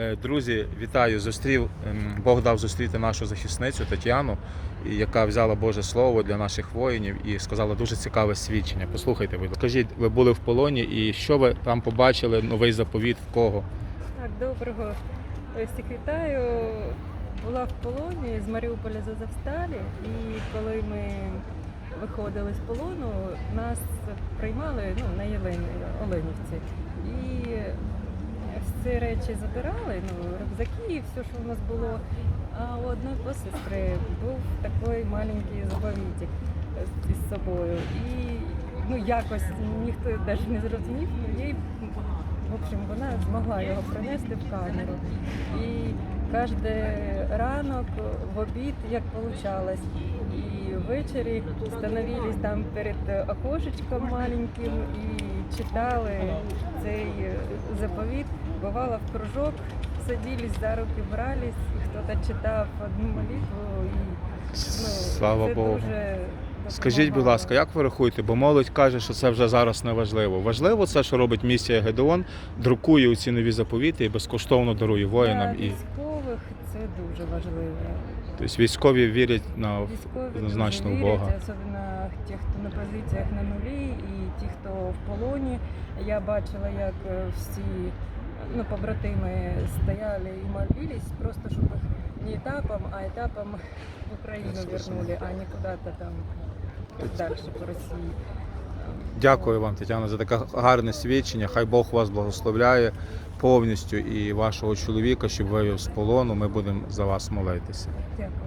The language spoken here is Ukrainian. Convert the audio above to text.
Е, Друзі, вітаю! Зустрів ем, Бог дав зустріти нашу захисницю Тетяну, яка взяла Боже Слово для наших воїнів і сказала дуже цікаве свідчення. Послухайте, ласка. Скажіть, ви були в полоні, і що ви там побачили? Новий заповіт в кого? Так, доброго всіх вітаю. Була в полоні з Маріуполя з Азовсталі, і коли ми виходили з полону, нас приймали ну, на Єлені, Оленівці. І всі речі забирали, ну, рюкзаки, і все, що у нас було. А у одної посестри був такий маленький заповітик із собою. І ну, якось ніхто навіть не зрозумів, ну, їй в общем, вона змогла його принести в камеру. І кожен ранок, в обід, як получалось. Ввечері становились там перед окошечком маленьким і читали цей заповіт. Бувало в кружок, садились за руки, брались, і хтось читав одну молитву. І, ну, Слава це Богу. Дуже Скажіть, будь ласка, як ви рахуєте? Бо молодь каже, що це вже зараз не важливо. Важливо це, що робить місія Гедеон, друкує ці нові заповіти і безкоштовно дарує воїнам. Для І військових це дуже важливо. тобто військові вірять на Військові однозначно в вірять, Бога. особливо ті, хто на позиціях на нулі, і ті, хто в полоні. Я бачила, як е, всі ну, побратими стояли і молились, просто щоб не етапом, а етапом в Україну вернули, а не куди-то там далі по Росії. Дякую вам, Тетяна, за таке гарне свідчення. Хай Бог вас благословляє повністю і вашого чоловіка, щоб вивів з полону. Ми будемо за вас молитися. Дякую.